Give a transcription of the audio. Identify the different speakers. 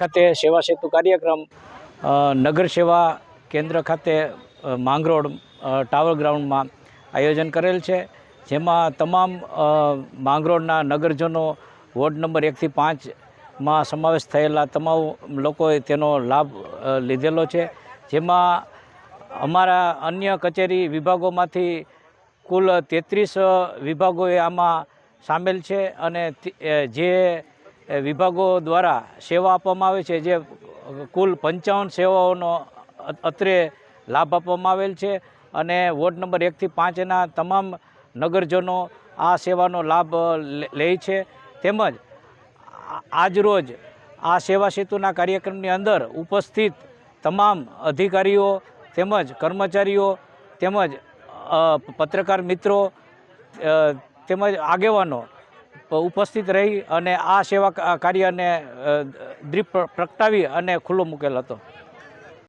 Speaker 1: ખાતે સેવા સેતુ કાર્યક્રમ નગર સેવા કેન્દ્ર ખાતે માંગરોળ ટાવર ગ્રાઉન્ડમાં આયોજન કરેલ છે. જેમાં તમામ માંગરોળના નગરજનો વોર્ડ નંબર એકથી પાંચમાં સમાવેશ થયેલા તમામ લોકોએ તેનો લાભ લીધેલો છે. જેમાં અમારા અન્ય કચેરી વિભાગોમાંથી કુલ તેત્રીસ વિભાગોએ આમાં સામેલ છે અને જે વિભાગો દ્વારા સેવા આપવામાં આવે છે, જે કુલ પંચાવન સેવાઓનો અત્રે લાભ આપવામાં આવેલ છે અને વોર્ડ નંબર એકથી પાંચના તમામ નગરજનો આ સેવાનો લાભ લે- છે. તેમજ આજરોજ આ સેવા સેતુના કાર્યક્રમની અંદર ઉપસ્થિત તમામ અધિકારીઓ તેમજ કર્મચારીઓ તેમજ પત્રકાર મિત્રો તેમજ આગેવાનો ઉપસ્થિત રહી અને આ સેવા કાર્યને દ્રીપ પ્રગટાવી અને ખુલ્લો મૂકેલ હતો.